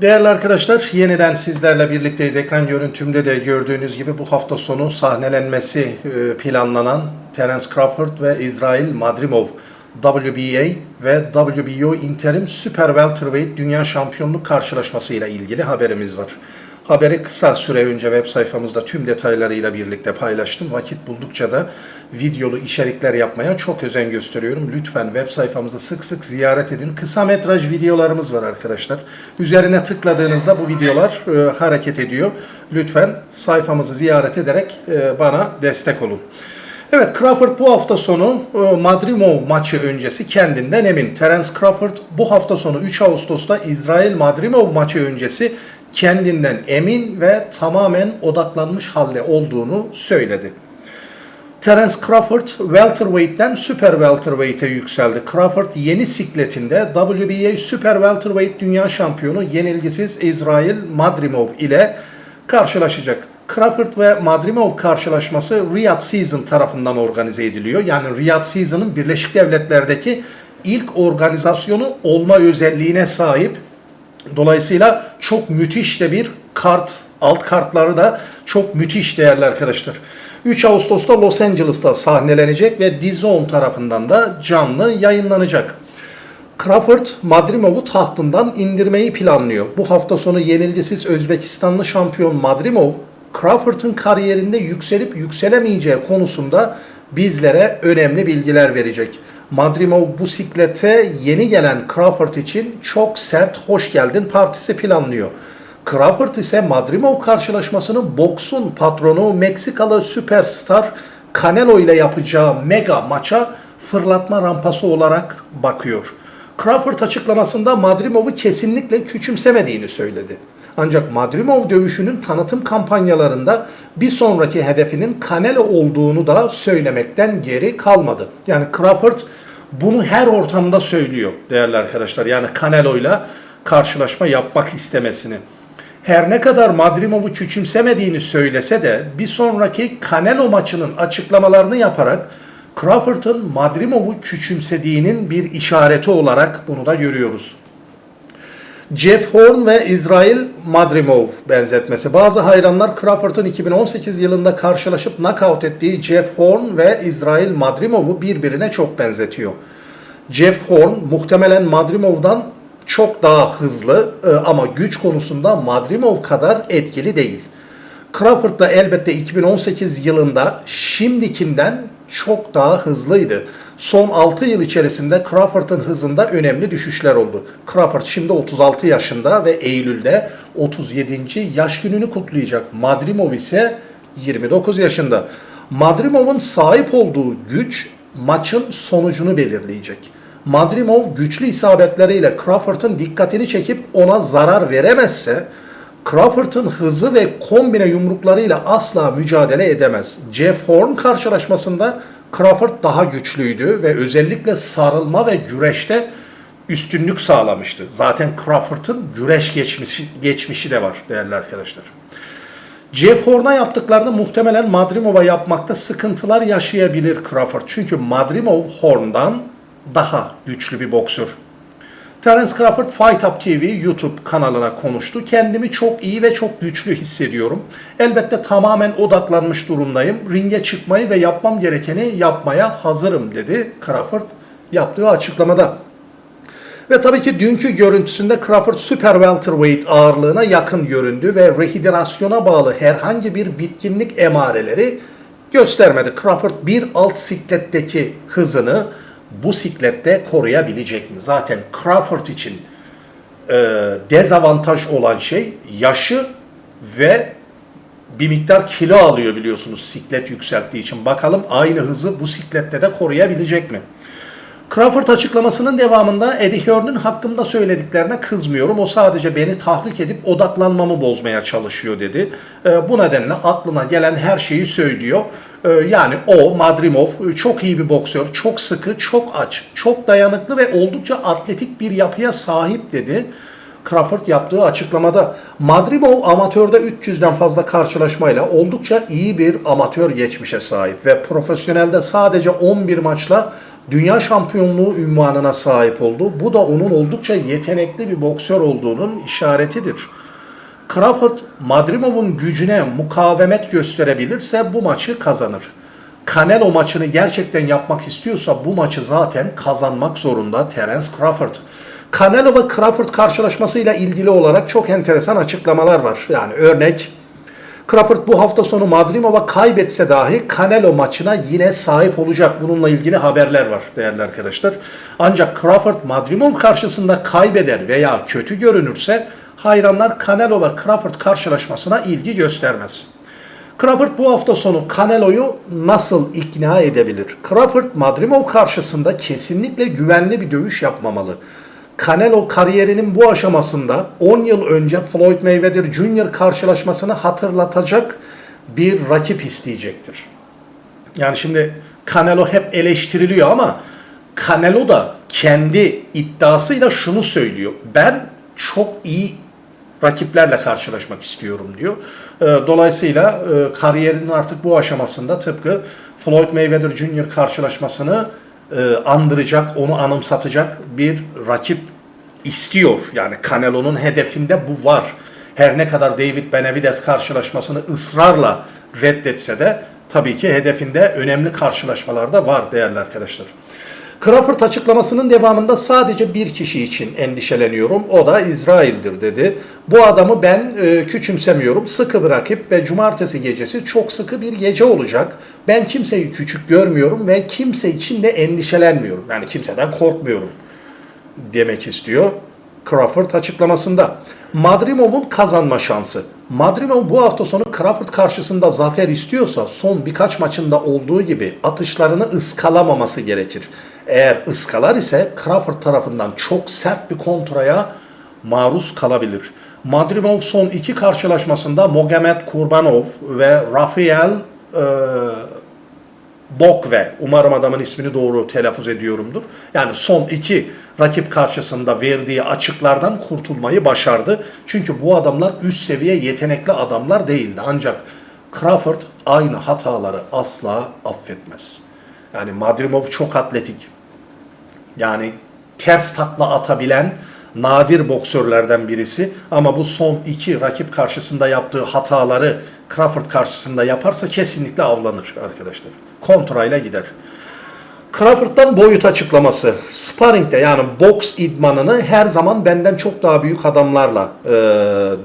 Değerli arkadaşlar, yeniden sizlerle birlikteyiz. Ekran görüntümde de gördüğünüz gibi bu hafta sonu sahnelenmesi e, planlanan Terence Crawford ve İsrail Madrimov WBA ve WBO interim Super Welterweight Dünya Şampiyonluk karşılaşmasıyla ilgili haberimiz var. Haberi kısa süre önce web sayfamızda tüm detaylarıyla birlikte paylaştım. Vakit buldukça da videolu içerikler yapmaya çok özen gösteriyorum. Lütfen web sayfamızı sık sık ziyaret edin. Kısa metraj videolarımız var arkadaşlar. Üzerine tıkladığınızda bu videolar e, hareket ediyor. Lütfen sayfamızı ziyaret ederek e, bana destek olun. Evet Crawford bu hafta sonu e, Madrimov maçı öncesi kendinden emin. Terence Crawford bu hafta sonu 3 Ağustos'ta İsrail Madrimov maçı öncesi kendinden emin ve tamamen odaklanmış halde olduğunu söyledi. Terence Crawford welterweight'ten super welterweight'e yükseldi. Crawford yeni sikletinde WBA Super Welterweight Dünya Şampiyonu yenilgisiz İsrail Madrimov ile karşılaşacak. Crawford ve Madrimov karşılaşması Riyadh Season tarafından organize ediliyor. Yani Riyadh Season'ın Birleşik Devletler'deki ilk organizasyonu olma özelliğine sahip. Dolayısıyla çok müthiş de bir kart, alt kartları da çok müthiş değerli arkadaşlar. 3 Ağustos'ta Los Angeles'ta sahnelenecek ve DAZN tarafından da canlı yayınlanacak. Crawford, Madrimov'u tahtından indirmeyi planlıyor. Bu hafta sonu yenilgisiz Özbekistanlı şampiyon Madrimov, Crawford'ın kariyerinde yükselip yükselemeyeceği konusunda bizlere önemli bilgiler verecek. Madrimov bu siklete yeni gelen Crawford için çok sert hoş geldin partisi planlıyor. Crawford ise Madrimov karşılaşmasını boksun patronu Meksikalı süperstar Canelo ile yapacağı mega maça fırlatma rampası olarak bakıyor. Crawford açıklamasında Madrimov'u kesinlikle küçümsemediğini söyledi. Ancak Madrimov dövüşünün tanıtım kampanyalarında bir sonraki hedefinin Canelo olduğunu da söylemekten geri kalmadı. Yani Crawford bunu her ortamda söylüyor değerli arkadaşlar. Yani Canelo ile karşılaşma yapmak istemesini. Her ne kadar Madrimov'u küçümsemediğini söylese de bir sonraki Canelo maçının açıklamalarını yaparak Crawford'ın Madrimov'u küçümsediğinin bir işareti olarak bunu da görüyoruz. Jeff Horn ve İsrail Madrimov benzetmesi. Bazı hayranlar Crawford'un 2018 yılında karşılaşıp knockout ettiği Jeff Horn ve İsrail Madrimov'u birbirine çok benzetiyor. Jeff Horn muhtemelen Madrimov'dan çok daha hızlı e, ama güç konusunda Madrimov kadar etkili değil. Crawford da elbette 2018 yılında şimdikinden çok daha hızlıydı. Son 6 yıl içerisinde Crawford'ın hızında önemli düşüşler oldu. Crawford şimdi 36 yaşında ve Eylül'de 37. yaş gününü kutlayacak. Madrimov ise 29 yaşında. Madrimov'un sahip olduğu güç maçın sonucunu belirleyecek. Madrimov güçlü isabetleriyle Crawford'ın dikkatini çekip ona zarar veremezse Crawford'ın hızı ve kombine yumruklarıyla asla mücadele edemez. Jeff Horn karşılaşmasında Crawford daha güçlüydü ve özellikle sarılma ve güreşte üstünlük sağlamıştı. Zaten Crawford'ın güreş geçmişi, geçmişi de var değerli arkadaşlar. Jeff Horn'a yaptıklarını muhtemelen Madrimov'a yapmakta sıkıntılar yaşayabilir Crawford. Çünkü Madrimov Horn'dan daha güçlü bir boksör. Terence Crawford Fight Up TV YouTube kanalına konuştu. Kendimi çok iyi ve çok güçlü hissediyorum. Elbette tamamen odaklanmış durumdayım. Ringe çıkmayı ve yapmam gerekeni yapmaya hazırım dedi Crawford yaptığı açıklamada. Ve tabii ki dünkü görüntüsünde Crawford Super Welterweight ağırlığına yakın göründü ve rehidrasyona bağlı herhangi bir bitkinlik emareleri göstermedi. Crawford bir alt sikletteki hızını bu siklette koruyabilecek mi? Zaten Crawford için e, dezavantaj olan şey yaşı ve bir miktar kilo alıyor biliyorsunuz siklet yükselttiği için. Bakalım aynı hızı bu siklette de koruyabilecek mi? Crawford açıklamasının devamında Eddie Hearn'ın hakkında söylediklerine kızmıyorum. O sadece beni tahrik edip odaklanmamı bozmaya çalışıyor dedi. E, bu nedenle aklına gelen her şeyi söylüyor. E, yani o Madrimov çok iyi bir boksör, çok sıkı, çok aç, çok dayanıklı ve oldukça atletik bir yapıya sahip dedi. Crawford yaptığı açıklamada Madrimov amatörde 300'den fazla karşılaşmayla oldukça iyi bir amatör geçmişe sahip ve profesyonelde sadece 11 maçla dünya şampiyonluğu ünvanına sahip oldu. Bu da onun oldukça yetenekli bir boksör olduğunun işaretidir. Crawford, Madrimov'un gücüne mukavemet gösterebilirse bu maçı kazanır. Canelo maçını gerçekten yapmak istiyorsa bu maçı zaten kazanmak zorunda Terence Crawford. Canelo ve Crawford karşılaşmasıyla ilgili olarak çok enteresan açıklamalar var. Yani örnek Crawford bu hafta sonu Madrimov'a kaybetse dahi Canelo maçına yine sahip olacak. Bununla ilgili haberler var değerli arkadaşlar. Ancak Crawford Madrimov karşısında kaybeder veya kötü görünürse hayranlar Canelo ve Crawford karşılaşmasına ilgi göstermez. Crawford bu hafta sonu Canelo'yu nasıl ikna edebilir? Crawford Madrimov karşısında kesinlikle güvenli bir dövüş yapmamalı. Canelo kariyerinin bu aşamasında 10 yıl önce Floyd Mayweather Jr. karşılaşmasını hatırlatacak bir rakip isteyecektir. Yani şimdi Canelo hep eleştiriliyor ama Canelo da kendi iddiasıyla şunu söylüyor. Ben çok iyi rakiplerle karşılaşmak istiyorum diyor. Ee, Dolayısıyla e, kariyerinin artık bu aşamasında tıpkı Floyd Mayweather Jr. karşılaşmasını e, andıracak, onu anımsatacak bir rakip istiyor. Yani Canelo'nun hedefinde bu var. Her ne kadar David Benavides karşılaşmasını ısrarla reddetse de tabii ki hedefinde önemli karşılaşmalar da var değerli arkadaşlar. Crawford açıklamasının devamında sadece bir kişi için endişeleniyorum. O da İsrail'dir dedi. Bu adamı ben e, küçümsemiyorum. Sıkı bir rakip ve cumartesi gecesi çok sıkı bir gece olacak. Ben kimseyi küçük görmüyorum ve kimse için de endişelenmiyorum. Yani kimseden korkmuyorum demek istiyor Crawford açıklamasında. Madrimov'un kazanma şansı. Madrimov bu hafta sonu Crawford karşısında zafer istiyorsa son birkaç maçında olduğu gibi atışlarını ıskalamaması gerekir. Eğer ıskalar ise Crawford tarafından çok sert bir kontraya maruz kalabilir. Madrimov son iki karşılaşmasında Mogamed Kurbanov ve Rafael e, Bokve, umarım adamın ismini doğru telaffuz ediyorumdur. Yani son iki rakip karşısında verdiği açıklardan kurtulmayı başardı. Çünkü bu adamlar üst seviye yetenekli adamlar değildi. Ancak Crawford aynı hataları asla affetmez. Yani Madrimov çok atletik. Yani ters takla atabilen nadir boksörlerden birisi. Ama bu son iki rakip karşısında yaptığı hataları Crawford karşısında yaparsa kesinlikle avlanır arkadaşlar. Kontrayla gider. Crawford'dan boyut açıklaması. Sparring'de yani boks idmanını her zaman benden çok daha büyük adamlarla e,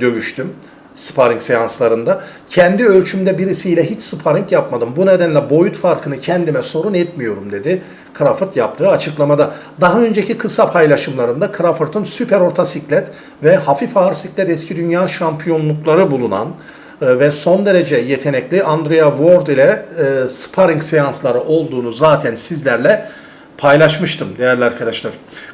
dövüştüm. Sparring seanslarında. Kendi ölçümde birisiyle hiç sparring yapmadım. Bu nedenle boyut farkını kendime sorun etmiyorum dedi. Crawford yaptığı açıklamada. Daha önceki kısa paylaşımlarında Crawford'ın süper orta siklet ve hafif ağır siklet eski dünya şampiyonlukları bulunan e, ve son derece yetenekli Andrea Ward ile e, sparring seansları olduğunu zaten sizlerle paylaşmıştım değerli arkadaşlar.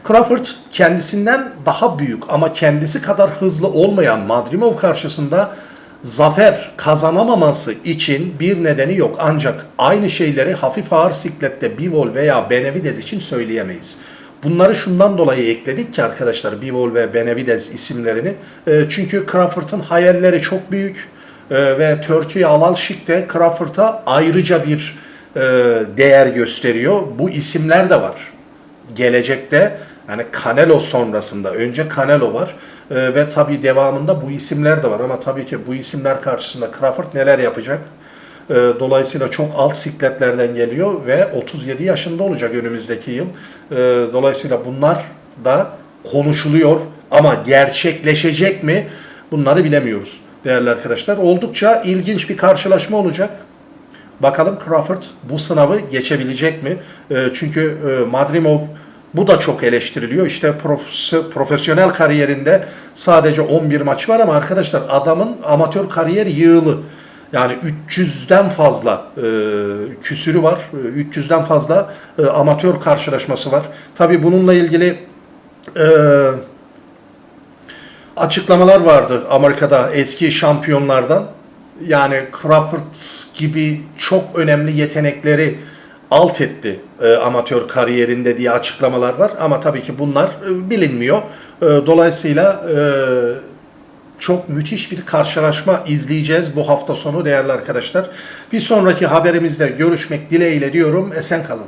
Crawford kendisinden daha büyük ama kendisi kadar hızlı olmayan Madrimov karşısında zafer kazanamaması için bir nedeni yok. Ancak aynı şeyleri hafif ağır siklette Bivol veya Benavides için söyleyemeyiz. Bunları şundan dolayı ekledik ki arkadaşlar Bivol ve Benavides isimlerini. E, çünkü Crawford'ın hayalleri çok büyük e, ve Türkiye Alal Şik de Crawford'a ayrıca bir e, değer gösteriyor. Bu isimler de var. Gelecekte yani Canelo sonrasında önce Canelo var e, ve tabii devamında bu isimler de var ama tabii ki bu isimler karşısında Crawford neler yapacak? E, dolayısıyla çok alt sikletlerden geliyor ve 37 yaşında olacak önümüzdeki yıl. E, dolayısıyla bunlar da konuşuluyor ama gerçekleşecek mi? Bunları bilemiyoruz değerli arkadaşlar. Oldukça ilginç bir karşılaşma olacak. Bakalım Crawford bu sınavı geçebilecek mi? E, çünkü e, Madrimov bu da çok eleştiriliyor. İşte profes- profesyonel kariyerinde sadece 11 maç var ama arkadaşlar adamın amatör kariyer yığılı. Yani 300'den fazla e, küsürü var. E, 300'den fazla e, amatör karşılaşması var. Tabii bununla ilgili e, açıklamalar vardı Amerika'da eski şampiyonlardan. Yani Crawford gibi çok önemli yetenekleri alt etti e, amatör kariyerinde diye açıklamalar var. Ama tabii ki bunlar e, bilinmiyor. E, dolayısıyla e, çok müthiş bir karşılaşma izleyeceğiz bu hafta sonu değerli arkadaşlar. Bir sonraki haberimizde görüşmek dileğiyle diyorum. Esen kalın.